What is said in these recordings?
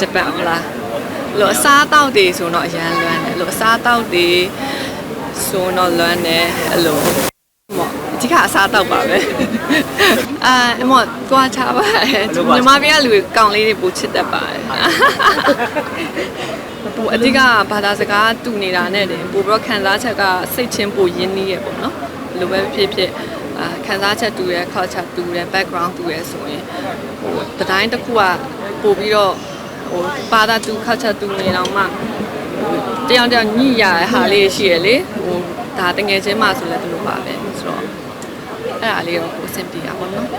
ဂျပန်ဟုတ်လားလို့အစားအသောက်တွေဆိုတော့အရန်လွမ်းတယ်လို့အစားအသောက်တွေဆိုတော့လွမ်းတယ်အဲ့လိုမော်အဓိကအစားအသောက်ပါပဲအာမော်တွားချပါတယ်ညီမပြကလူတွေကောင်းလေးတွေပူချစ်တတ်ပါတယ်ပူအဓိကဘာသာစကားတူနေတာနဲ့တင်ပို့ပြီးတော့ခံစားချက်ကစိတ်ချင်းပိုရင်းနှီးရပေါ့နော်ဘယ်လိုပဲဖြစ်ဖြစ်အာခံစားချက်တူရဲ culture တူရဲ background တူရဲဆိုရင်ဟိုတတိုင်းတစ်ခုကပို့ပြီးတော့ ဟိုဘာသာတူ culture တူနေတော့မှတယောက်တယောက်ညှိရတဲ့ဟာလေးရှိရလေဟိုဒါတငယ်ချင်းမှဆိုလဲဒီလိုပါပဲဆိုတော့အဲ့ဒါလေးတော့ကိုအဆင်ပြေတာပေါ့နော်ဒီ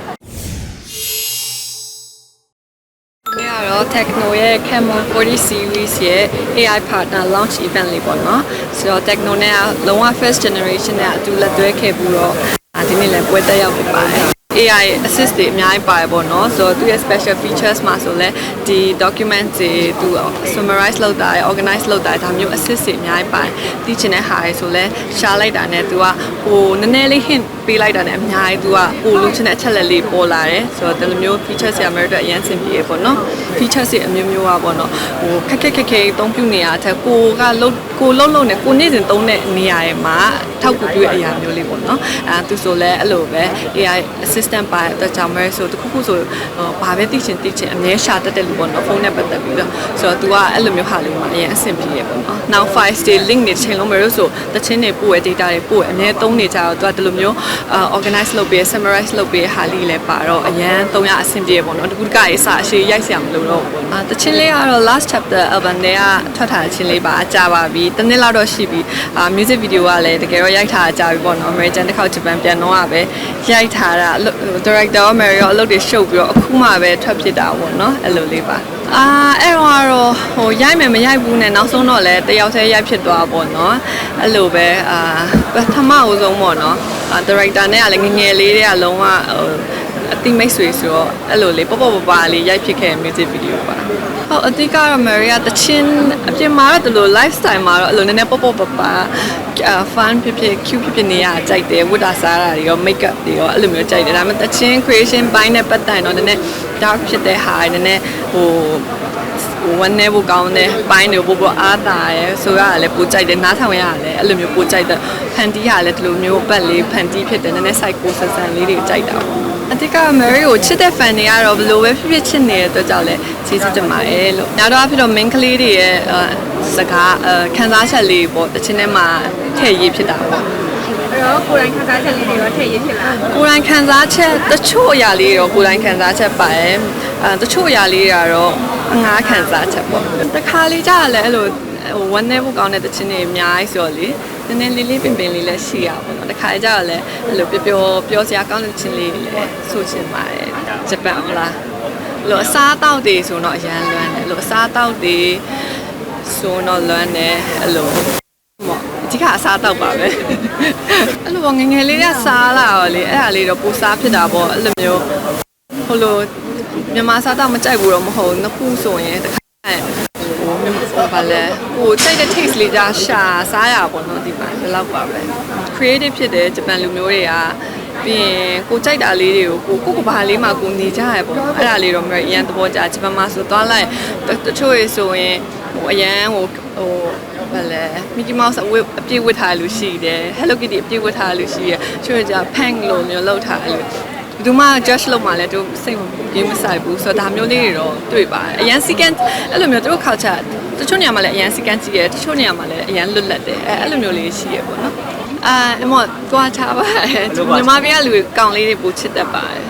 ကတော့ Techno ရဲ့ Camel 40 series ရဲ့ AI partner launch event လေးပေါ့နော်ဆိုတော့ Techno နဲ့ကလုံးဝ first generation နဲ့အတူလက်တွဲခဲ့ပြီးတော့အာဒီနေ့လည်းပွဲတက်ရောက်ဖြစ်ပါတယ် AI assist တွေအများကြီးပါတယ်ပေါ့နော်ဆိုတော့သူရဲ့ special features မှာဆိုလဲဒီ document တွေသူ summarize လုပ်တာရယ် organize လုပ်တာရယ်ဒါမျိုး assist တွေအများကြီးပါတယ်သိချင်တဲ့ဟာတွေဆိုလဲ share လိုက်တာနဲ့သူကဟိုနည်းနည်းလေး hint ပေးလိုက်တာနဲ့အများကြီးသူကဟိုလူချင်တဲ့အချက်လက်လေးပေါ်လာတယ်ဆိုတော့ဒီလိုမျိုး features တွေအများအတွက်အရင်ဆင်ပြေရပေါ့နော် features တွေအမျိုးမျိုးอ่ะပေါ့နော်ဟိုခက်ခက်ခက်ခဲအသုံးပြုနေရတဲ့ကိုကလုံးကိုလုံးလုံးနဲ့ကိုနေ့စဉ်သုံးတဲ့နေရာတွေမှာထောက်ကူပြုတဲ့အရာမျိုးလေးပေါ့နော်အဲသူဆိုလဲအဲ့လိုပဲ AI assistant ပါတဲ့အတွက်ကြောင့်မဲဆိုတခုခုဆိုဟိုဘာပဲသိချင်သိချင်အမြဲရှာတတ်တဲ့လူပေါ့နော်ဖုန်းနဲ့ပတ်သက်ပြီးတော့ဆိုတော့ तू ကအဲ့လိုမျိုးဟာလေးမှာအရင်အဆင်ပြေရပေါ့နော် now file တွေ link တွေချိန်လုံးမဲလို့ဆိုတချင်းတွေပို့ရ data တွေပို့ရအမြဲသုံးနေကြတော့ तू ကဒီလိုမျိုးအာ organize လုပ်ပေး summarize လုပ်ပေးဟာလေးလည်းပါတော့အရန်သုံးရအဆင်ပြေပေါ့နော်တကူတကရေးစအရှိရိုက်ဆရာမလို့တော့ဘူးအာတချင်းလေးကတော့ last chapter album တွေကထွက်ထားတဲ့ချင်းလေးပါကြာပါပြီတနည်းလောက်တော့ရှိပြီအာ music video ကလည်းတကယ်တော့ရိုက်ထားတာကြာပြီပေါ့နော် American တစ်ခေါက်ဂျပန်ပြန်တော့ကပဲရိုက်ထားတာအလုပ် director ရော Mary ရောအလုပ်တွေရှုပ်ပြီးတော့အခုမှပဲထွက်ဖြစ်တာပေါ့နော်အဲ့လိုလေးပါအာအဲ့တော့ကတော့ဟိုရိုက်မယ်မရိုက်ဘူးနဲ့နောက်ဆုံးတော့လည်းတယောက်တည်းရိုက်ဖြစ်သွားပေါ့နော်အဲ့လိုပဲအာပထမအဦးဆုံးပေါ့နော်အာ director နဲ့ကလည်းငယ်ငယ်လေးတွေကလုံးဝဟို အတိမိတ်ဆွေဆိုတော့အဲ့လိုလေးပေါ့ပေါ့ပပလေးရိုက်ဖြစ်ခဲ့ music video ပါဟုတ်အတိကတော့ Mary ကတချင်းအပြင်မှာတော့ဒီလို lifestyle မှာတော့အဲ့လိုနည်းနည်းပေါ့ပေါ့ပပ fun ဖြစ်ဖြစ် cute ဖြစ်ဖြစ်နေရကြိုက်တယ်ဝတ်တာစားတာတွေရော make up တွေရောအဲ့လိုမျိုးကြိုက်တယ်ဒါပေမဲ့တချင်း creation ဘိုင်းနဲ့ပတ်သက်ရင်တော့နည်းနည်း dark ဖြစ်တဲ့ဟာနည်းနည်းဟိုဟိုဝမ်းနေဖို့ကောင်းတဲ့ဘိုင်းတွေပို့ပို့အားတာရယ်ဆိုရတာလည်းပိုကြိုက်တယ်နားထောင်ရတာလည်းအဲ့လိုမျိုးပိုကြိုက်တဲ့ဖန်တီးရလည်းဒီလိုမျိုးပတ်လေးဖန်တီးဖြစ်တယ်နည်းနည်း psycho ဆန်ဆန်လေးတွေကြိုက်တာပေါ့ အတိက Mary ကိုချစ်တဲ့ fan တွေကတော့ဘယ်လိုပဲဖြစ်ဖြစ်ချစ်နေတဲ့အတွက်ကြောင့်လည်းကျေးဇူးတင်ပါတယ်လို့နောက်တော့ဖြစ်တော့ main ကလေးတွေရဲ့စကားခံစားချက်လေးပေါ့တချင်းထဲမှာထည့်ရေးဖြစ်တာပေါ့အဲ့တော့ကိုယ်တိုင်ခန်းစားချက်လေးတွေရောထည့်ရဖြစ်လားကိုယ်တိုင်ခံစားချက်တချို့အရာလေးတော့ကိုယ်တိုင်ခံစားချက်ပါတယ်အဲတချို့အရာလေးတွေကတော့အငှားခံစားချက်ပေါ့တခါလေးကြာလည်းအဲ့လိုဟိုဝမ်းနေဖို့ကောင်းတဲ့တခြင်းတွေအများကြီးဆိုတော့လေ နည်းနည်းလေးလေးပင်ပင်လေးလည်းရှိရပါတော့တခါကြာလည်းအဲ့လိုပျော်ပျော်ပြောစရာကောင်းတဲ့ခြင်းလေးတွေလည်းဆိုချင်ပါတယ်ဂျပန်ဟုတ်လားလို့အစားအသောက်တွေဆိုတော့အရန်လွမ်းတယ်လို့အစားအသောက်တွေဆိုတော့လွမ်းတယ်အဲ့လိုမော်အဓိကအစားတောက်ပါပဲအဲ့လိုပေါ့ငယ်ငယ်လေးကစားလာတော့လေအဲ့ဒါလေးတော့ပူစားဖြစ်တာပေါ့အဲ့လိုမျိုးဟိုလိုမြန်မာစားတောက်မကြိုက်ဘူးတော့မဟုတ်ဘူးနှစ်ခုဆိုရင်တစ်ခါဟိုဟို ဘာလဲဟိုကြိုက်တဲ့ taste လေးကြရှာစားရပါတော့ဒီမှာဒီလောက်ပါပဲ creative ဖြစ်တဲ့ဂျပန်လူမျိုးတွေကပြီးရင်ကိုကြိုက်တာလေးတွေကိုကိုကိုကဘာလေးမှကိုနေကြရပေါ့အဲ့ဒါလေးတော့မျိုးအရန်သဘောကျဂျပန်မှာဆိုသွားလိုက်တချို့ရေဆိုရင်ဟိုအရန်ဟိုဟိုဘာလဲမီကီမောက်စ်အဝတ်အပြည့်ဝတ်ထားလို့ရှိတယ် Hello Kitty အပြည့်ဝတ်ထားလို့ရှိရချို့က pink လို့မျိုးလောက်ထားလို့ဘယ်သူမှ judge လုပ်မှလည်းသူစိတ်မပြေမဆိုင်ဘူးဆိုတော့ဒါမျိုးလေးတွေတော့တွေ့ပါတယ်အရန် second အဲ့လိုမျိုးသူတို့ culture တချို့နေရာမှာလည်းအရန် second ကြည့်တယ်တချို့နေရာမှာလည်းအရန်လွတ်လပ်တယ်အဲအဲ့လိုမျိုးလေးရှိရပေါ့နော်အာအမောတွားချပါတယ်ညီမပြကလူတွေကောင်းလေးတွေပိုချစ်တတ်ပါတယ်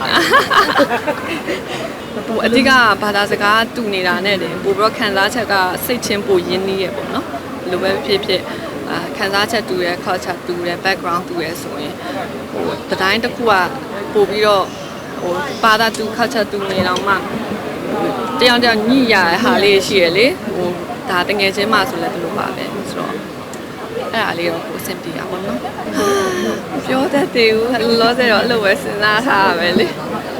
ဟိုအဓိကဘာသာစကားတူနေတာနဲ့တင်ပို့ပြီးတော့ခံစားချက်ကစိတ်ချင်းပိုရင်းနှီးရပေါ့နော်ဘယ်လိုပဲဖြစ်ဖြစ်အာခံစားချက်တူရဲ culture တူရဲ background တူရဲဆိုရင်ဟိုတတိုင်းတစ်ခုကပို့ပြီးတော့ဟိုဘာသာတူ culture တူနေတော့မှတယောက်တယောက်ညှိရတဲ့ဟာလေးရှိရလေဟို ဒါတငယ်ချင်းမှဆိုလည်းဒီလိုပါပဲဆိုတော့အဲ့ဒါလေးတော့ကိုအဆင်ပြေတာပေါ့နော်ပြောတတ်တယ်ဘူးလောဆယ်တော့အဲ့လိုပဲစဉ်းစားထားရပဲလေ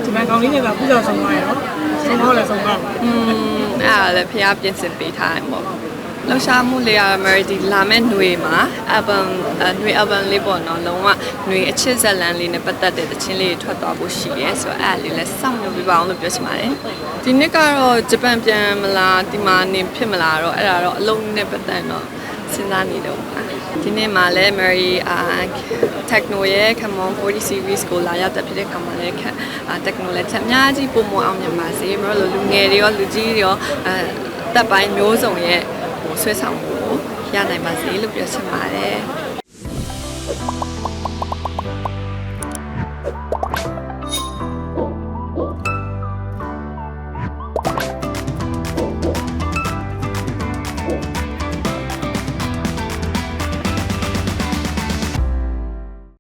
ဒီမှာကောင်းလေးတွေကပူဇော်ဆောင်သွားရတော့ဆုံးတော့လည်းဆုံးသွားပါอืมအဲ့ဒါလည်းဖះပြင်ဆင်ပေးထားရင်ပေါ့ လှူရှားမှုလေးရမယ်ဒီလာမဲ့ຫນွေမှာ album အຫນွေ album လေးပေါ့နော်လုံးဝຫນွေအချစ်ဇက်လန်လေးနဲ့ပတ်သက်တဲ့တခြင်းလေးတွေထွက်သွားဖို့ရှိရဲဆိုတော့အဲ့ဒါလေးလည်းစောင့်မျှော်ပြပါအောင်လို့ပြောချင်ပါတယ်ဒီနှစ်ကတော့ဂျပန်ပြန်မလားဒီမှာနေဖြစ်မလားတော့အဲ့ဒါတော့အလုံးနဲ့ပတ်သက်တော့စဉ်းစားနေတော့ပါဒီနေ့မှာလည်း Mary အာ Techno ရဲ့ Come on 40 series ကိုလာရောက်တဲ့ဖြစ်တဲ့ခါမှာလည်းအာ Techno လည်းချက်အများကြီးပုံမအောင်မြင်ပါစေမလို့လူငယ်တွေရောလူကြီးတွေရောအဲတပ်ပိုင်းမျိုးစုံရဲ့ဟို ဆွဲဆောင်မှုကိုရနိုင်ပါစေလို့ပြောချင်ပါတယ်